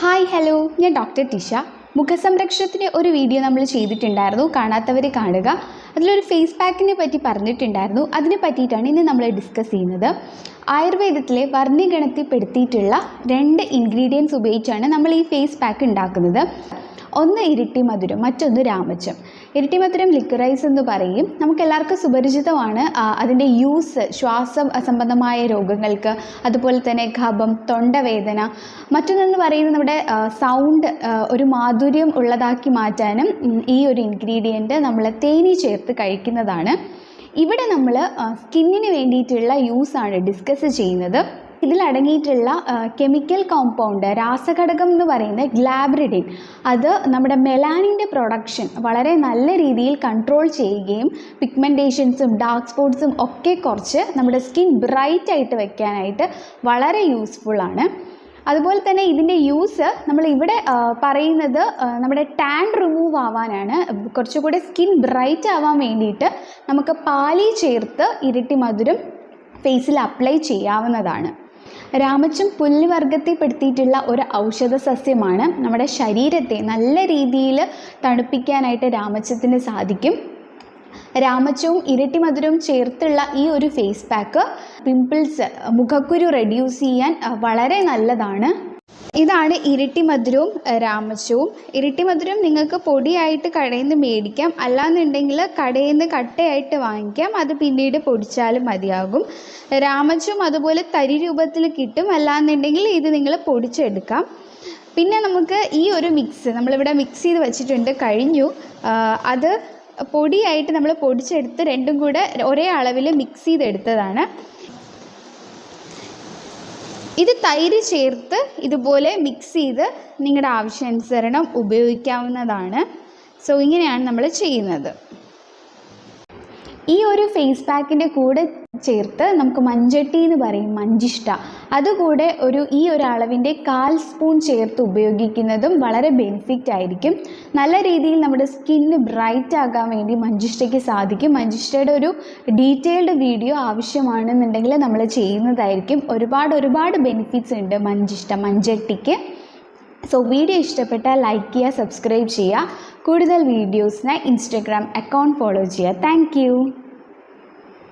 Hi hello ഞാൻ doctor Tisha മുഖസംരക്ഷണത്തിന് ഒരു വീഡിയോ നമ്മൾ ചെയ്തിട്ടുണ്ടായിരുന്നു. കാണാത്തവർ കാണുക. അതിലൊരു ഫേസ് പാക്കിനെ പറ്റി പറഞ്ഞിട്ടുണ്ടായിരുന്നു. അതിനെ പറ്റിയിട്ടാണ് ഇന്ന് നമ്മൾ ഡിസ്കസ് ചെയ്യുന്നത്. ആയുർവേദത്തിലെ വർണിഗണത്തിൽപ്പെടുത്തിയിട്ടുള്ള രണ്ട് ഇൻഗ്രീഡിയൻസ് ഉപയോഗിച്ചാണ് നമ്മൾ ഈ ഫേസ് പാക്ക് ഉണ്ടാക്കുന്നത്. ഒന്ന് ഇരിട്ടി മധുരം മറ്റൊന്ന് രാമച്ചം. ഇരിട്ടി മധുരം ലിക്വറൈസ് എന്ന് പറയും. നമുക്കെല്ലാവർക്കും സുപരിചിതമാണ് അതിന്റെ യൂസ് ശ്വാസ സംബന്ധമായ രോഗങ്ങൾക്ക് അതുപോലെ തന്നെ ഖബം തൊണ്ടവേദന മറ്റൊന്നെന്ന് പറയുന്നത് നമ്മുടെ സൗണ്ട് ഒരു മാധുര്യം ഉള്ളതാക്കി മാറ്റാനും ഈ ഒരു ഇൻഗ്രീഡിയന്റ് നമ്മൾ തേനി ചേർത്ത് കഴിക്കുന്നതാണ്. ഇവിടെ നമ്മൾ സ്കിന്നിന് വേണ്ടിയിട്ടുള്ള യൂസാണ് ഡിസ്കസ് ചെയ്യുന്നത്. ഇതിൽ അടങ്ങിയിട്ടുള്ള കെമിക്കൽ കോമ്പൗണ്ട് രാസഘടകം എന്ന് പറയുന്ന ഗ്ലാബ്രിഡിൻ അത് നമ്മുടെ മെലാനിന്റെ പ്രൊഡക്ഷൻ വളരെ നല്ല രീതിയിൽ കൺട്രോൾ ചെയ്യുകയും പിഗ്മെന്റേഷൻസും ഡാർക്ക് സ്പോട്ട്സും ഒക്കെ കുറച്ച് നമ്മുടെ സ്കിൻ ബ്രൈറ്റ് ആയിട്ട് വെക്കാനായിട്ട് വളരെ യൂസ്ഫുള്ളാണ് അതുപോലെ തന്നെ ഇതിന്റെ യൂസ് നമ്മൾ ഇവിടെ പറയുന്നത് നമ്മുടെ ടാൻ റിമൂവ് ആവാനാണ്. കുറച്ചുകൂടെ സ്കിൻ ബ്രൈറ്റ് ആവാൻ വേണ്ടിയിട്ട് നമുക്ക് പാലി ചേർത്ത് ഇരട്ടി മധുരം ഫേസിൽ അപ്ലൈ ചെയ്യാവുന്നതാണ്. രാമച്ചും പുല്ലുവർഗത്തിൽപ്പെടുത്തിയിട്ടുള്ള ഒരു ഔഷധ സസ്യമാണ് നമ്മുടെ ശരീരത്തെ നല്ല രീതിയിൽ തണുപ്പിക്കാനായിട്ട് രാമച്ചത്തിന് സാധിക്കും. രാമച്ചവും ഇരട്ടി മധുരവും ചേർത്തുള്ള ഈ ഒരു ഫേസ് പാക്ക് പിംപിൾസ് മുഖക്കുരു റെഡ്യൂസ് ചെയ്യാൻ വളരെ നല്ലതാണ്. ഇതാണ് ഇരട്ടി മധുരവും രാമച്ചവും. ഇരട്ടി മധുരം നിങ്ങൾക്ക് പൊടിയായിട്ട് കടയിൽ നിന്ന് മേടിക്കാം. അല്ലാന്നുണ്ടെങ്കിൽ കടയിൽ നിന്ന് കട്ടയായിട്ട് വാങ്ങിക്കാം. അത് പിന്നീട് പൊടിച്ചാലും മതിയാകും. രാമച്ചവും അതുപോലെ തരി രൂപത്തിൽ കിട്ടും. അല്ലാന്നുണ്ടെങ്കിൽ ഇത് നിങ്ങൾ പൊടിച്ചെടുക്കാം. പിന്നെ നമുക്ക് ഈ ഒരു മിക്സ് നമ്മളിവിടെ മിക്സ് ചെയ്ത് വെച്ചിട്ടുണ്ട്. കഴിഞ്ഞു. അത് പൊടിയായിട്ട് നമ്മൾ പൊടിച്ചെടുത്ത് രണ്ടും കൂടെ ഒരേ അളവിൽ മിക്സ് ചെയ്തെടുത്തതാണ്. ഇത് തൈര് ചേർത്ത് ഇതുപോലെ മിക്സ് ചെയ്ത് നിങ്ങളുടെ ആവശ്യാനുസരണം ഉപയോഗിക്കാവുന്നതാണ്. സോ ഇങ്ങനെയാണ് നമ്മൾ ചെയ്യുന്നത്. ഈ ഒരു ഫേസ് പാക്കിന്റെ കൂടെ ചേർത്ത് നമുക്ക് മഞ്ചട്ടി എന്ന് പറയും മഞ്ചിഷ്ട. അതുകൂടെ ഒരു ഈ ഒരു അളവിന്റെ കാൽ സ്പൂൺ ചേർത്ത് ഉപയോഗിക്കുന്നതും വളരെ ബെനിഫിറ്റ് ആയിരിക്കും. നല്ല രീതിയിൽ നമ്മുടെ സ്കിന്ന് ബ്രൈറ്റ് ആകാൻ വേണ്ടി മഞ്ചിഷ്ടയ്ക്ക് സാധിക്കും. മഞ്ചിഷ്ടയുടെ ഒരു ഡീറ്റെയിൽഡ് വീഡിയോ ആവശ്യമാണെന്നുണ്ടെങ്കിൽ നമ്മൾ ചെയ്യുന്നതായിരിക്കും. ഒരുപാട് ഒരുപാട് ബെനിഫിറ്റ്സ് ഉണ്ട് മഞ്ചിഷ്ട മഞ്ചട്ടിക്ക്. സോ വീഡിയോ ഇഷ്ടപ്പെട്ടാൽ ലൈക്ക് ചെയ്യുക സബ്സ്ക്രൈബ് ചെയ്യുക. കൂടുതൽ വീഡിയോസിനായി ഇൻസ്റ്റഗ്രാം അക്കൗണ്ട് ഫോളോ ചെയ്യുക. താങ്ക്